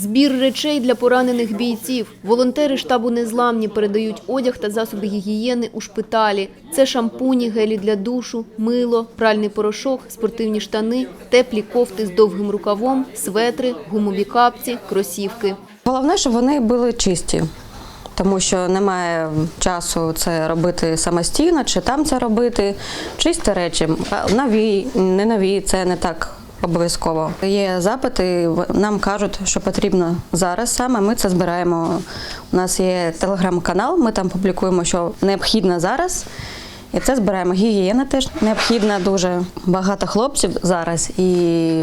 Збір речей для поранених бійців. Волонтери штабу «Незламні» передають одяг та засоби гігієни у шпиталі. Це шампуні, гелі для душу, мило, пральний порошок, спортивні штани, теплі кофти з довгим рукавом, светри, гумові капці, кросівки. Головне, щоб вони були чисті, тому що немає часу це робити самостійно, чи там це робити. Чисті речі, нові, не нові, це не так. Обов'язково є запити. Нам кажуть, що потрібно зараз. Саме ми це збираємо. У нас є телеграм-канал. Ми там публікуємо, що необхідно зараз. І це збираємо. Гігієна теж необхідна дуже багато хлопців зараз, і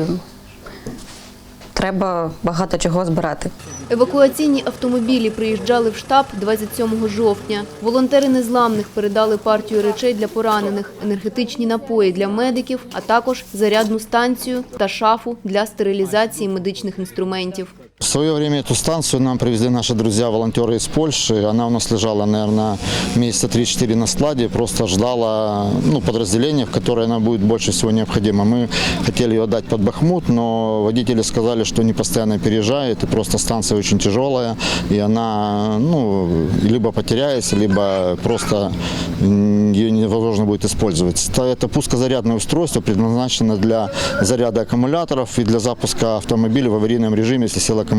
треба багато чого збирати. Евакуаційні автомобілі приїжджали в штаб 27 жовтня. Волонтери незламних передали партію речей для поранених, енергетичні напої для медиків, а також зарядну станцію та шафу для стерилізації медичних інструментів. В свое время эту станцию нам привезли наши друзья-волонтеры из Польши. Она у нас лежала, наверное, месяца 3-4 на складе, просто ждала ну, подразделения, в которое она будет больше всего необходима. Мы хотели ее отдать под Бахмут, но водители сказали, что не постоянно переезжает, и просто станция очень тяжелая, и она ну, либо потеряется, либо просто ее невозможно будет использовать. Это- пускозарядное устройство, предназначено для заряда аккумуляторов и для запуска автомобиля в аварийном режиме, если сел аккумулятор.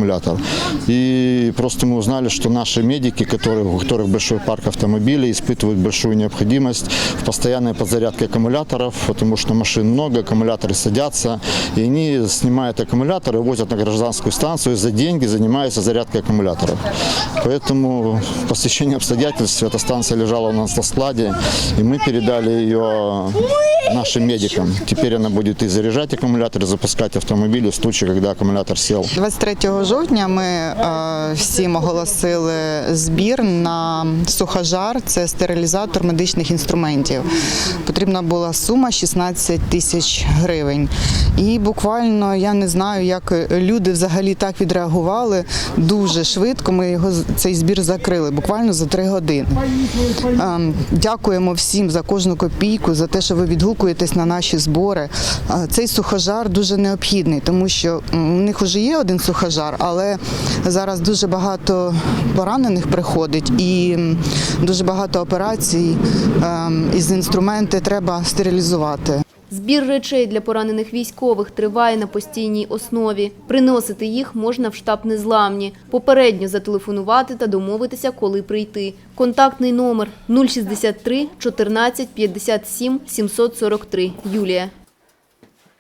И просто мы узнали, что наши медики, которые, у которых большой парк автомобилей, испытывают большую необходимость в постоянной подзарядке аккумуляторов, потому что машин много, аккумуляторы садятся, и они снимают аккумуляторы, возят на гражданскую станцию, и за деньги занимаются зарядкой аккумуляторов. Поэтому по стечению обстоятельств эта станция лежала у нас на складе, и мы передали ее нашим медикам. Теперь она будет и заряжать аккумулятор, и запускать автомобили в случае, когда аккумулятор сел. 23 жовтня ми е, всім оголосили збір на сухожар. Це стерилізатор медичних інструментів. Потрібна була сума 16 тисяч гривень. І буквально я не знаю, як люди взагалі так відреагували. Дуже швидко ми його цей збір закрили, буквально за три години. Ем, Дякуємо всім за кожну копійку, за те, що ви відгукуєтесь на наші збори. Е, Цей сухожар дуже необхідний, тому що у них вже є один сухожар, але зараз дуже багато поранених приходить і дуже багато операцій ем, із інструменти треба стерилізувати. Збір речей для поранених військових триває на постійній основі. Приносити їх можна в штаб незламні. Попередньо зателефонувати та домовитися, коли прийти. Контактний номер 063 14 57 743. Юлія.